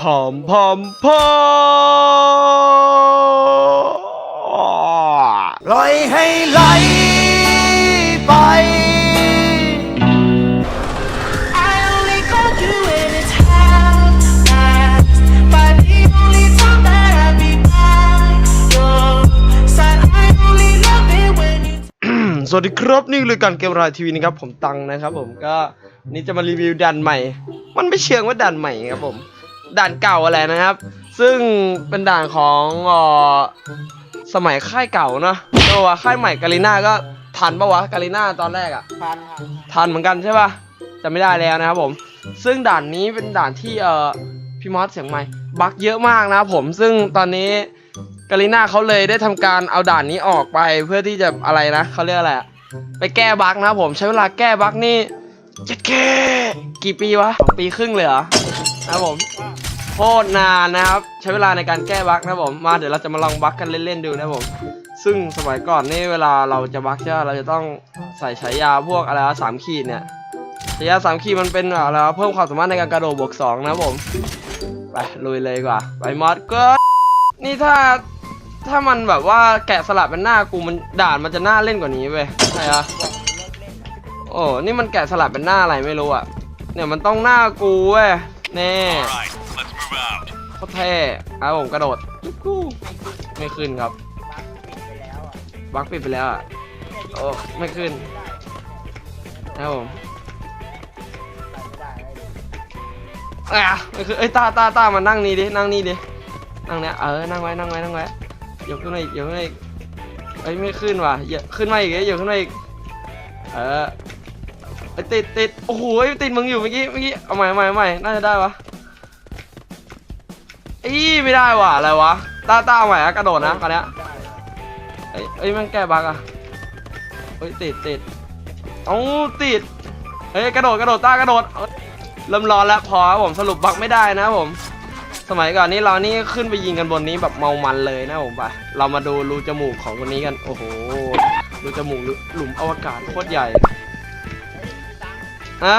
พอมพอมพอมปล่อยให้ไหลไป I only called you when it's half past. But the only time that I be by your side, I only love it when you. สวัสดีครับนี่คือรายการเกมรายทีวีนะครับ ผมตังนะครับ ผมก็นี่จะมารีวิวด่านใหม่ มันไม่เชิงว่าด่านใหม่ครับผม ด่านเก่าอะไรนะครับ ซึ่งเป็นด่านของเอ่อสมัยค่ายเก่าเนอะตัวาค่ายใหม่กาลิน่าก็ทันปะวะกาลิน่าตอนแรกอะพันทันเหมือนกันใช่ปะจะไม่ได้แล้วนะครับผม ซึ่งด่านนี้เป็นด่านที่เอ่อพี่มอสเสียงใหม่บั๊กเยอะมากนะครับผมซึ่งตอนนี้กาลิน่าเขาเลยได้ทำการเอาด่านนี้ออกไปเพื่อที่จะอะไรนะเขาเรียกอะไรอะไปแก้บั๊กนะครับผมใช้เวลาแก้บั๊กนี่จะแก้กี่ปีวะสองปีครึ่งเลยเหรอนะครับผมโคตรนานนะครับ ใช้เวลาในการแก้บั๊กนะผมมาเดี๋ยวเราจะมาลองบั๊กกันเล่นๆดูนะผมซึ่งสมัยก่อนนี่เวลาเราจะบักใช่เราจะต้องใส่ฉายาพวกอะไรสามขีดเนี่ยฉายาสามขีดมันเป็นอะไรเพิ่มความสามารถในการกระโดดบวกสองนะผมไปลุยเลยกว่าไปมอสก็นี่ถ้าถ้ามันแบบว่าแกะสลักเป็นหน้ากูมันด่านมันจะน่าเล่นกว่านี้เว้ยใช่ปะโอ้นี่มันแกะสลักเป็นหน้าอะไรไม่รู้อะเนี่ยมันต้องหน้ากูเว้ยแน่ โคตรเท่ครับผมกระโดดจุ๊กกู้ไม่ขึ้นครับบักปิดไปแล้วอะโอ้ไม่ขึ้นนะผมอะไม่ขึ้นเอ้ยตาตาตามานั่งนี่ดินั่งนี่ดินั่งเนี้ยเออนั่งไว้นั่งไว้นั่งไว้ยกขึ้นมาอีกยกขึ้นมาอีกเอ้ยไม่ขึ้นว่ะเยอะขึ้นมาอีกเอ้ยยกขึ้นมาอีกเออติดติดโอ้โหติดมึงอยู่เมื่อกี้เมื่อกี้เอาใหม่ใหม่ใหม่น่าจะได้วะ อีไม่ได้ว่ะอะไรวะต้าตาเอาใหม่อะกระโดดนะคราวเนี้ยเอ้ยเอ้ยมันแก้บั๊กอะเฮ้ยติดติดเอ้าติดเฮ้ยกระโดดกระโดดต้ากระโดดเริ่มร้อนแล้วพอครับผมสรุปบั๊กไม่ได้นะผม สมัยก่อนนี้เรานี่ขึ้นไปยิงกันบนนี้แบบเมามันเลยนะผมไปเรามาดูรูจมูกของคนนี้กันโอ้โหรูจมูกหลุมอวกาศโคตรใหญ่อะ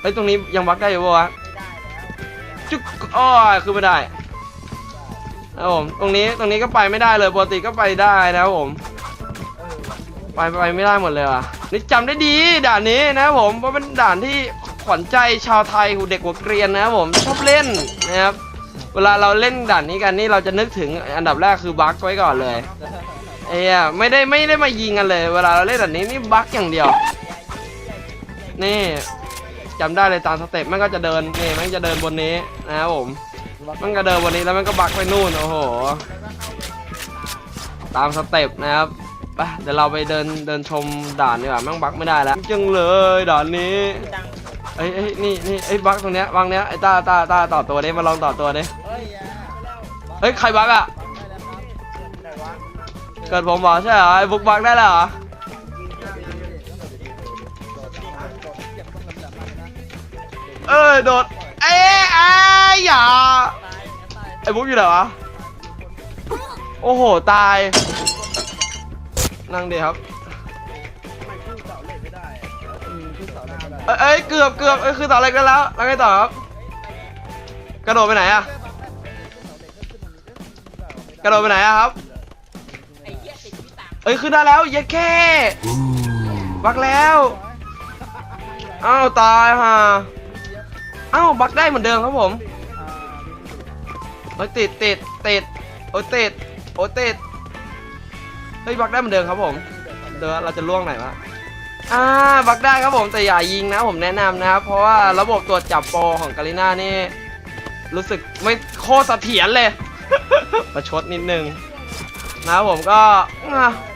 เฮ้ยตรงนี้ยังบั๊กได้อยู่ปะวะ จุ๊กอ้อยคือไม่ได้นะครับผมตรงนี้ตรงนี้ก็ไปไม่ได้เลยปกติก็ไปได้นะครับผม ไปไปไม่ได้หมดเลยว่ะนี่จำได้ดีด่านนี้นะครับผมเพราะเป็นด่านที่ขวัญใจชาวไทยหูเด็กหัวเกรียนนะครับผมชอบเล่นนะครับเวลาเราเล่นด่านนี้กันนี่เราจะนึกถึงอันดับแรกคือบั๊กไว้ก่อนเลยเอ้ยไม่ได้ไม่ได้มายิงกันเลย เวลาเราเล่นด่านนี้นี่บั๊กอย่างเดียว นี่ จำได้เลยตามสเต็ปมันก็จะเดินนี่มันจะเดินบนนี้นะครับผมมันก็เดินวันนี้แล้วมันก็บักไปนู่นโอ้โห ตามสเต็ปนะครับไปเดี๋ยวเราไปเดินเดินชมด่านดีกว่าแม่งบักไม่ได้แล้วจังเลยด่านนี้เอ้ยเอ้ยนี่นี่เอ้ยบักตรงเนี้ยบักเนี้ยไอ้ตาตาตาต่อตัวดิมาลองต่อตัวดิเฮ้ยใครบักอะเกิดผมบอกใช่เหรอไอ้บุกบักได้แล้วเหรอ เอ้ยโดดเอ้ยไอ้ยอย่าไอ้บุ๊กอยู่ไหนวะโอ้โหตายนั่งดีครับเอ้ยเอ้ยเกือบเกือบเอ้ยคือต่ออะไรกันแล้วแล้วไงต่อครับกระโดดไปไหนอะกระโดดไปไหนอะครับเอ้ยขึ้นได้แล้วเย็ดแค่บักแล้วอ้าวตายฮะ อ้าวบักได้เหมือนเดิมครับผมเฮ้ยติดติดติดโอ้ติดโอ้ติดเฮ้ยบักได้เหมือนเดิมครับผมเดี๋ยวเราจะล่วงไหนวะอ่าบักได้ครับผมแต่อย่ายิงนะผมแนะนำนะครับเพราะว่าระบบตรวจจับโปรของกาลิน่านี่รู้สึกไม่โคตรเสถียรเลย ประชดนิดนึงนะครับผมก็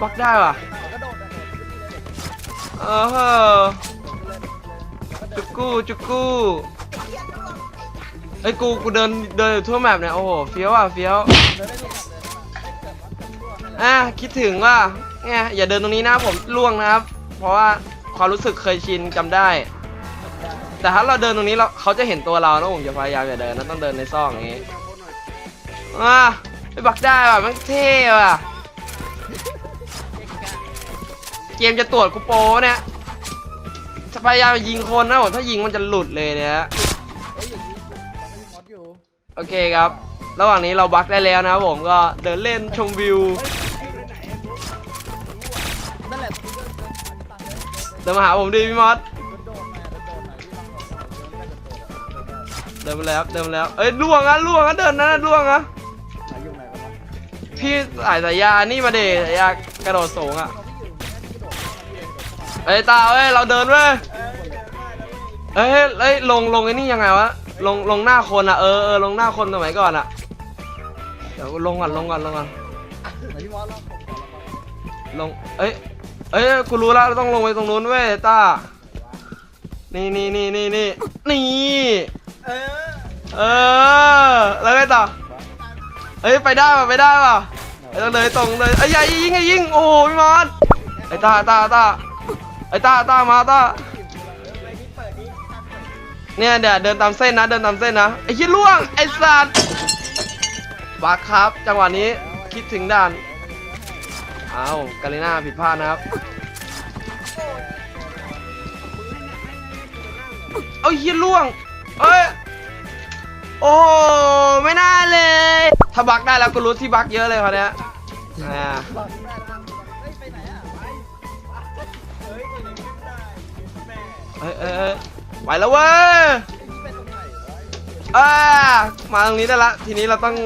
บักได้ว่ะเออจุกูจุกกู้ ไอ้ยกูกูเดินเดินอยู่ทั่วแมปเนี่ยโอ้โหเฟี้ยวอะเฟี้ยวอะคิดถึงว่าไงอย่าเดินตรงนี้นะผมล่วงนะครับ เพราะว่าความรู้สึกเคยชินจำได้ แต่ถ้าเราเดินตรงนี้เราเขาจะเห็นตัวเรานะผมจะพยายามอย่าเดินนะต้องเดินในซอกอย่างงี้อะไปบักได้ว่ะมันเท่ว่ะเกมจะตรวจกูโปเนี่ยจะพยายามยิงคนนะผมถ้ายิงมันจะหลุดเลยเนี่ย โอเคครับ ระหว่างนี้เราบักได้แล้วนะครับผมก็เดินเล่นชมวิว นั่นแหละเดินมาหาผมดิพี่มอสโดเดินมาแล้วเดินมาแล้วเอ้ยล่วงอะล่วงอะเดินนั้นอะล่วงอะพี่สายสายยานี่มาเดสายยากระโดดสูงอะเอ้ยตาเอ้ยเราเดินเว้ยเอ้ยเอ้ยลงลงไอ้นี่ยังไงวะ ลงลงหน้าคนอะเออเออลงหน้าคนสมัยก่อนอะเดี๋ยวลงก่อนลงก่อนลงก่อนไหนพี่มอสลองผมก่อนแล้วลงเอ้ยเอ้ยกูรู้แล้วเราต้องลงไปตรงนู้นเว้ยต้านี่นี่นี่นี่นี่นี่เออเออแล้วไงต่อเอ้ยไปได้ป่ะไปได้ป่ะไอ้ต้องเลยตรงเลยไอ้ยอย่ายิงไอ้ยิงโอ้โหพี่มอนไอ้ต้าต้าต้าไอ้ต้าต้ามาต้า เนี่ยเดี๋ยวเดินตามเส้นนะเดินตามเส้นนะไอ้ยี่ล่วงไอ้สัตว์บักครับ จังหวะนี้คิดถึงด่านอ้ากาลิน่าผิดพลาดนะครับเอาเฮียล่วงเอ้ยโอ้ไม่น่าเลย ถ้าบักได้แล้วก็รู้ที่บักเยอะเลยคราวเนี้ยอ่าหลอดได้แล้วเฮ้ยไปไหนะเอ้เอ้ยเอ้ย ไปแล้วเว้ยอ่ามาตรงนี้ได้ละ ทีนี้เราต้อง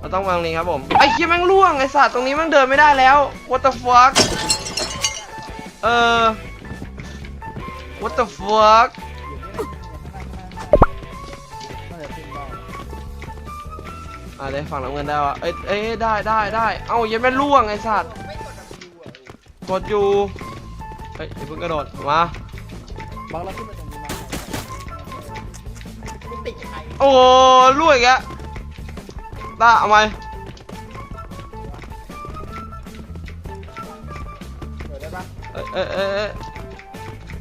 เราต้องมาตรงนี้ครับผม ไอ้เฮียแม่งล่วงไอ้สัตว์ตรงนี้แม่งเดินไม่ได้แล้ว what the fuck เออ what the fuck น่ะได้อ่าได้ฝั่งน้ำเงินได้วะเอ้ยเอ้ยได้ได้ได้เอ้ายังไม่ล่วงไอ้สัตว์กดอยู่เฮ้ยอย่าเพิ่งกระโดดมา บางเราขึ้นตรงนี้มาติดใครโอ้ล่วงอีกแล้วตาเอาไหมเดี๋ยวได้ปะเอ้ยเอ้ยเอ้ยเอ้ย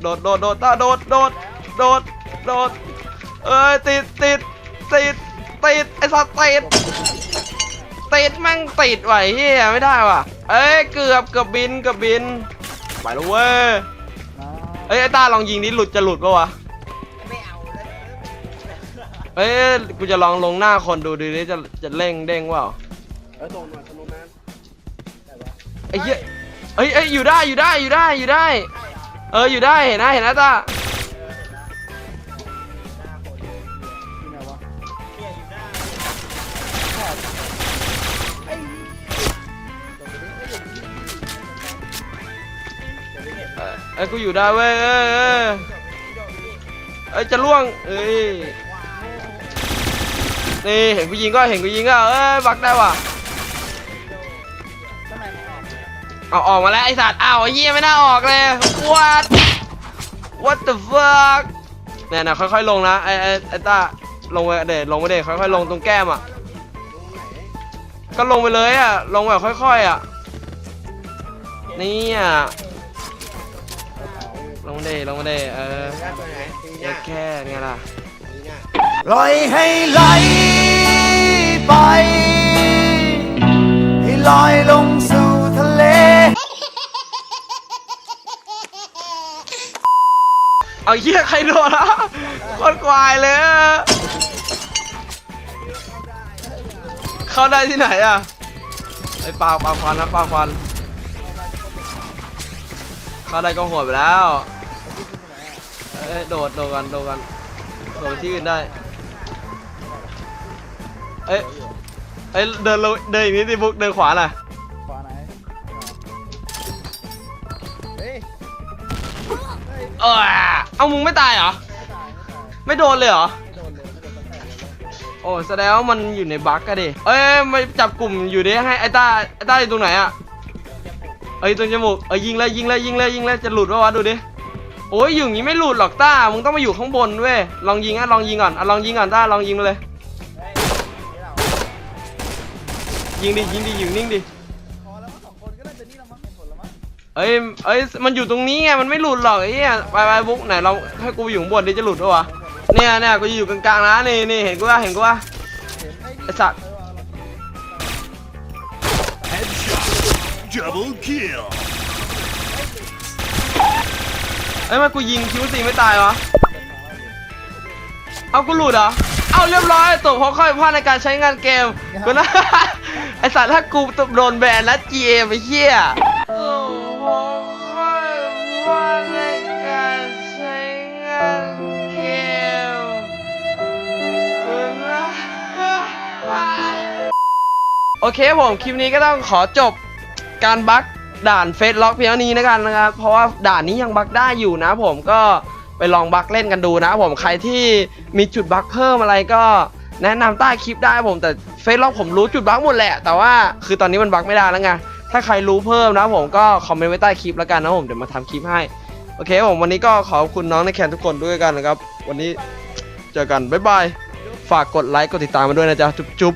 โดดโดดโดดตาโดดโดดโดดโดดเอ้ยติดติดติดติดไอ้สัตว์ติดติดแม่งติดไหวเฮียไม่ได้ว่ะเอ้ยเกือบเกือบบินเกือบบินไปแล้วเว้ย เอ้ยไอ้ตาลองยิงนี้หลุดจะหลุดปะวะไม่เอาแล้วเอ้ยกูจะลองลงหน้าคนดูดูนี่จะจะเร่งเด้งเปล่าเออตรงนั้นตรงนั้นแต่ว่าไอ้เหี้ยเอ้ยเอ้ยอยู่ได้อยู่ได้อยู่ได้อยู่ได้ เอออยู่ได้เห็นนะเห็นนะตา อ้ยเอ้ยกูอยู่ได้เว้ยเอ้ยเอ้ยเอ้ยจะล่วงเอ้ยนี่เห็นกูยิงก็เห็นกูยิงก็เอ้ยบักได้ว่ะออกเอาออกมาแล้วไอ้สัตว์อ้าวไอ้เหี้ยไม่น่าออกเลย what what the fuck เนี่ยนะค่อยๆลงนะไอ้ไอ้ไอ้ตาลงไปเดดลงไปเดดค่อยๆลงตรงแก้มอะก็ลงไปเลยอะลงแบบค่อยๆอะนี่อะ ลงมาเดลงมาเดเออเอ็ดแค่ไงล่ะปล่อยให้ไหลไป ให้ลอยลงสู่ทะเล เอาเหี้ยใครโดนอะโคตรควายเลยอะเข้าได้ที่ไหนอะไอ้ปากปากควันนะปากควันเข้าได้ก็หัวไปแล้ว เอ้ยโดดโดดกันโดดกันโดดไปที่อื่นได้ เอ้ยเอ้ยเดินลงเดินอย่างนี้ดิบุ๊กเดินขวาหน่อยขวาไหนเฮ้ยเออเอามึงไม่ตายเหรอ ไม่ตายไม่ตายไม่โดนเลยเหรอ ไม่โดนเลยไม่โดนตั้งแต่เลยโอ้แสดงว่ามันอยู่ในบั๊กอะดิ เอ้ยมาจับกลุ่มอยู่ดิให้ไอ้ต้าไอ้ต้าอยู่ตรงไหนอะเอ้ยตรงจมูกเอ้ยยิงเลยยิงเลยยิงเลยยิงเลยจะหลุดปะวะดูดิ โอ้ยอยู่อย่างงี้ไม่หลุดหรอกต้า มึงต้องมาอยู่ข้างบนเว้ย ลองยิงอะลองยิงก่อนอะลองยิงก่อนต้าลองยิงมาเลย ยิงดิยิงดิยิงนิ่งดิ พอแล้วมั้งสองคนก็น่าจะนี่ล้วมั้งเห็นผลแล้วมั้งเอ้ยเอ้ยมันอยู่ตรงนี้ไงมันไม่หลุดหรอกไอ้เหี้ยไปไปบุ๊กไหนเราให้กูอยู่ข้างบนดิจะหลุดปะวะเนี่ยเนี่ยกูอยู่กลางๆนะนี่นี่เห็นกูว่าเห็นกูว่าเห็นไอ้ไอ้สัตว์ เออเรา Headshot. Double kill. เอ้ยมันกูยิงคิวซีไม่ตายวะเอากูหลุดเหรอ เอาเรียบร้อยตัวเพราะข้อผิดพลาดในการใช้งานเกมกูนะไอสัตว์ถ้ากูโดนแบนแล้ว GA ไปเหี้ยตัวเพราะข้อผิดพลาดในการใช้งานเกมกูนะโอเคครับผม คลิปนี้ก็ต้องขอจบการบั๊ก ด่านเฟสล็อกเพียงเท่านี้นะกันนะครับ เพราะว่าด่านนี้ยังบักได้อยู่นะผมก็ไปลองบักเล่นกันดูนะผมใครที่มีจุดบักเพิ่มอะไรก็แนะนำใต้คลิปได้ผมแต่เฟสล็อกผมรู้จุดบั๊กหมดแหละ แต่ว่าคือตอนนี้มันบั๊กไม่ได้แล้วไงถ้าใครรู้เพิ่มนะผมก็คอมเมนต์ไว้ใต้คลิปแล้วกันนะผมเดี๋ยวมาทำคลิปให้ โอเคผมวันนี้ก็ขอบคุณน้องในแคนทุกคนด้วยกันนะครับ วันนี้เจอกันบ๊ายบายฝากกดไลค์กดติดตามมาด้วยนะจ๊ะจุ๊บ